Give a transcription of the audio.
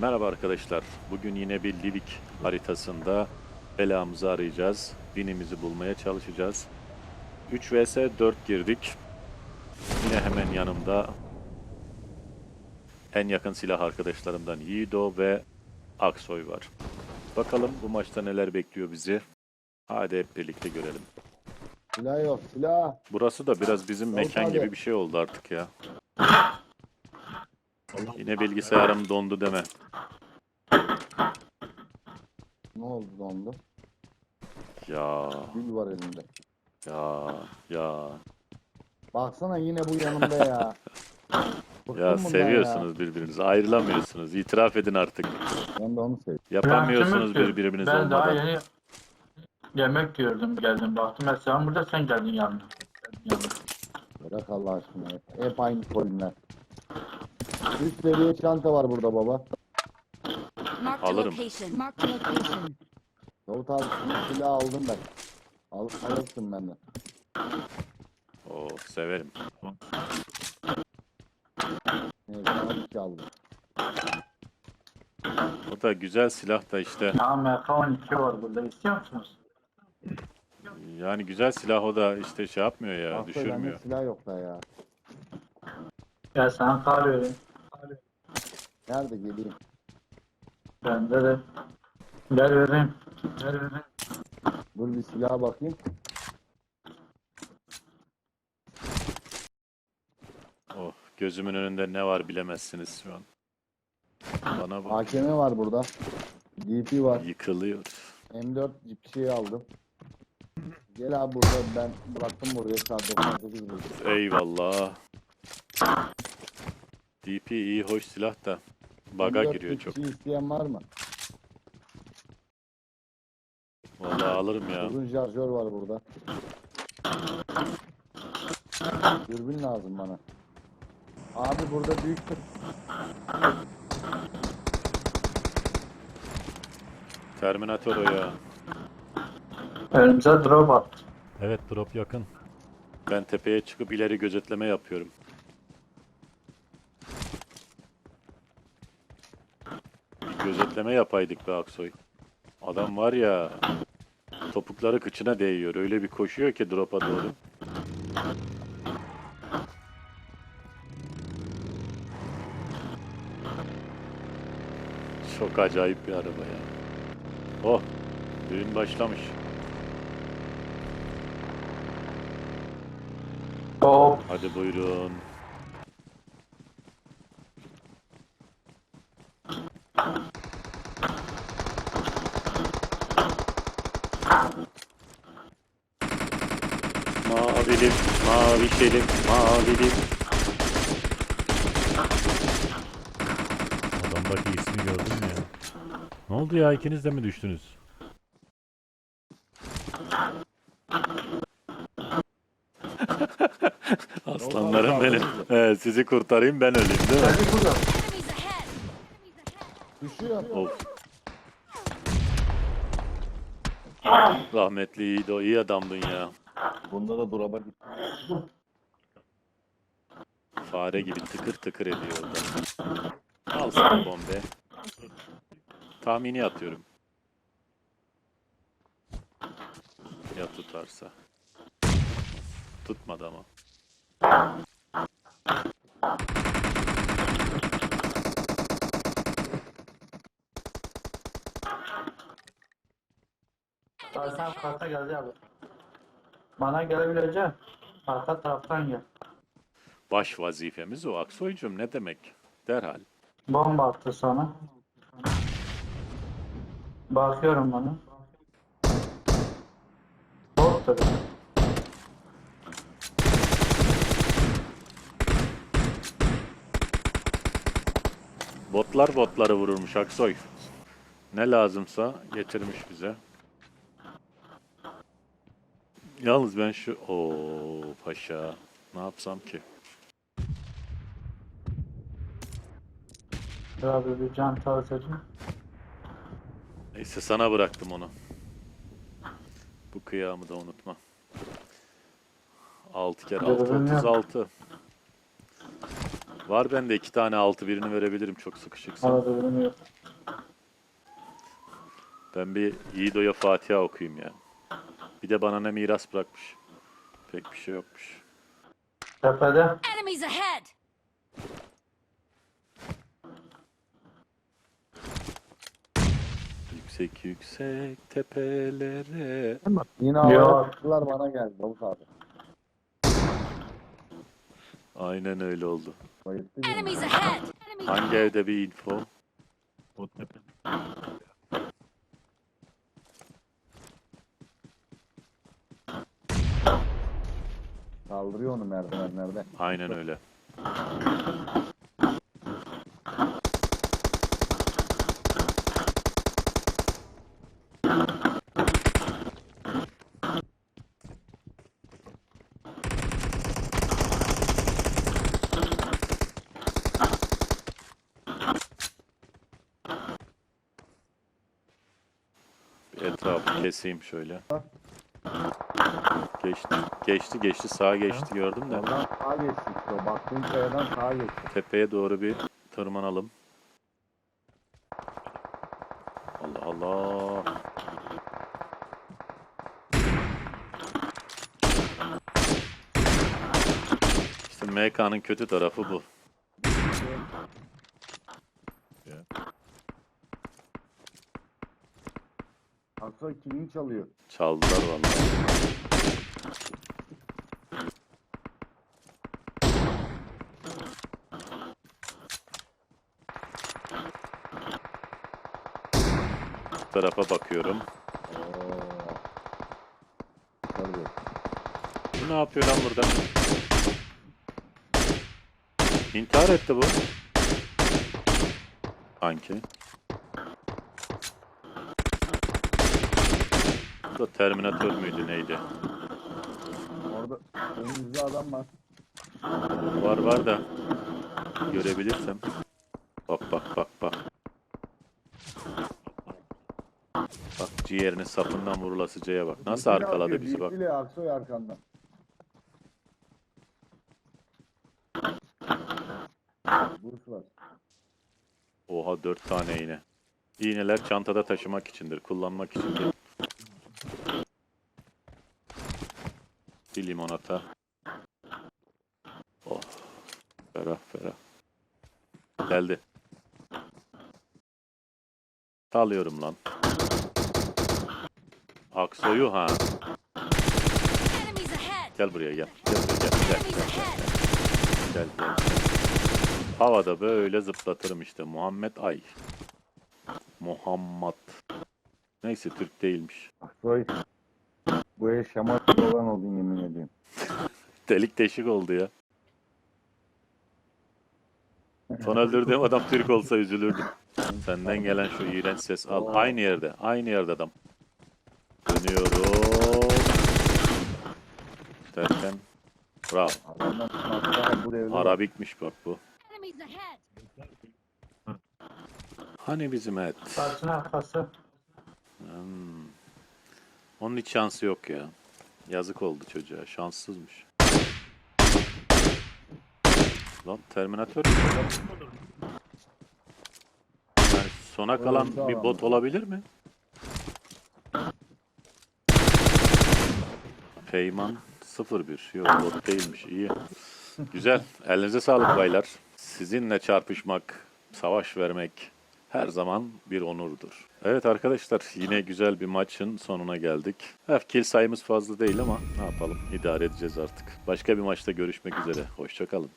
Merhaba arkadaşlar. Bugün yine bir Livik haritasında belamızı arayacağız. Binimizi bulmaya çalışacağız. 3 vs 4 girdik. Yine hemen yanımda en yakın silah arkadaşlarımdan Yiğido ve Aksoy var. Bakalım bu maçta neler bekliyor bizi. Hadi hep birlikte görelim. Silah yok silah. Burası da biraz bizim mekan gibi bir şey oldu artık ya. Yine bilgisayarım dondu deme. Ne oldu dondu? Ya Gül var elinde. ya ya. Baksana yine bu yanımda ya. Bıktım Ya bundan seviyorsunuz birbirinizi. Ayrılamıyorsunuz. İtiraf edin artık. Ben de onu seviyorum. Yapamıyorsunuz Ben yemek birbiriniz Ben daha olmadan. yeni yemek yiyordum geldim baktım mesela burada sen geldin yanına. Geldin yanına. Bırak Allah aşkına. Hep, hep aynı koyunlar. Üst seviye çanta var burada baba. Alırım. Davut abi şu silah aldım ben. Al, alırsın benden. Oo severim. Evet, şey aldım. O da güzel silah da işte. Ya MK12 var burada istiyor musunuz? Yani güzel silah o da işte şey yapmıyor ya, Aslında düşürmüyor. silah yok da ya. Gel sana kar. Nerede geleyim? Bende de. Gel vereyim. Gel vereyim. Dur bir silaha bakayım. Oh, gözümün önünde ne var bilemezsiniz şu an. Bana bak. AKM var burada. DP var. Yıkılıyor. M4 bir şey aldım. Gel abi burada ben bıraktım buraya saat 98 buldum. Eyvallah. DP iyi hoş silah da baga M4 giriyor çok. isteyen var mı? Vallahi alırım ya. Uzun şarjör var burada. Dürbün lazım bana. Abi burada büyük. Terminator o ya. Önümüze drop attı. Evet drop yakın. Ben tepeye çıkıp ileri gözetleme yapıyorum. Gözetleme yapaydık be Aksoy. Adam var ya topukları kıçına değiyor. Öyle bir koşuyor ki drop'a doğru. Çok acayip bir araba ya. Oh, düğün başlamış. Hop. Hadi buyurun. Mavişelim, mavilim. Adamdaki ismi gördün mü ya? Ne oldu ya ikiniz de mi düştünüz? Aslanlarım benim. Evet, sizi kurtarayım ben öleyim değil mi? Enemies ahead. Düşüyor. Of. Rahmetli iyiydi o. iyi adamdın ya. Bunda da duraba git. Fare gibi tıkır tıkır ediyor orada. Al sana bombe. Tahmini atıyorum. Ya tutarsa. Tutmadı ama. Sen karta geldi abi. Bana gelebileceksin. Arka taraftan gel. Baş vazifemiz o. Aksoycum ne demek? Derhal. Bomba attı sana. Bakıyorum bana. Bot tabii. Botlar botları vururmuş Aksoy. Ne lazımsa getirmiş bize. Yalnız ben şu... o paşa. Ne yapsam ki? Abi bir can tazeledim. Neyse sana bıraktım onu. Bu kıyamı da unutma. 6 kere 6 Görevim yok. 36. Var bende iki tane altı birini verebilirim çok sıkışıksa. Ben bir Yiğido'ya Fatiha okuyayım ya. Bir de bana ne miras bırakmış. Pek bir şey yokmuş. Tepede. Enemies ahead! Yüksek yüksek tepelere. Yine Yok. havaya çıktılar bana geldi Davut abi. Aynen öyle oldu. Bayılttı beni. Enemies ahead! Enemies Hangi evde bir info? Kaldırıyor onu merdivenlerde. Aynen öyle. Bir etrafı keseyim şöyle. Geçti, geçti, geçti, sağa geçti gördüm de. Oradan sağa geçti işte o. Baktığın kayadan sağa geçti. Tepeye doğru bir tırmanalım. Allah Allah. İşte MK'nın kötü tarafı bu. Aksoy kilini çalıyor. Çaldılar vallahi. Tarafa bakıyorum. Bu ne yapıyor lan burada? İntihar etti bu. Sanki. Bu da Terminator müydü neydi? Orada önümüzde adam var. Var var da görebilirsem. Bak bak bak bak. Bak ciğerini sapından vurulasıcaya bak. Nasıl arkaladı bizi bak. Aksoy arkandan. Burs var. Oha dört tane iğne. İğneler çantada taşımak içindir, kullanmak için değil. Bir limonata. Oh. Ferah ferah. Geldi. Alıyorum lan. Aksoyu ha. Gel buraya gel. Gel buraya gel. Gel gel ahead! gel. gel, gel. Havada böyle zıplatırım işte. Muhammed Ay. Muhammed. Neyse Türk değilmiş. Aksoy. Bu ev şamat olan oldun yemin ediyorum. Delik deşik oldu ya. Son öldürdüğüm adam Türk olsa üzülürdüm. Senden gelen şu iğrenç ses al. Aynı yerde. Aynı yerde adam. Dönüyorum. Derken. Bravo. Adamdan sınavda bu devre Arabikmiş bak bu. Enemies ahead! Hani bizim et? Karşının arkası. Hmm. Onun hiç şansı yok ya. Yazık oldu çocuğa. Şanssızmış. Lan Terminator mu? Yani sona kalan bir bot olabilir mi? Peyman 01. Yok bot değilmiş. İyi. Güzel. Elinize sağlık baylar. Sizinle çarpışmak, savaş vermek her zaman bir onurdur. Evet arkadaşlar yine güzel bir maçın sonuna geldik. Hef kill sayımız fazla değil ama ne yapalım idare edeceğiz artık. Başka bir maçta görüşmek üzere. Hoşçakalın.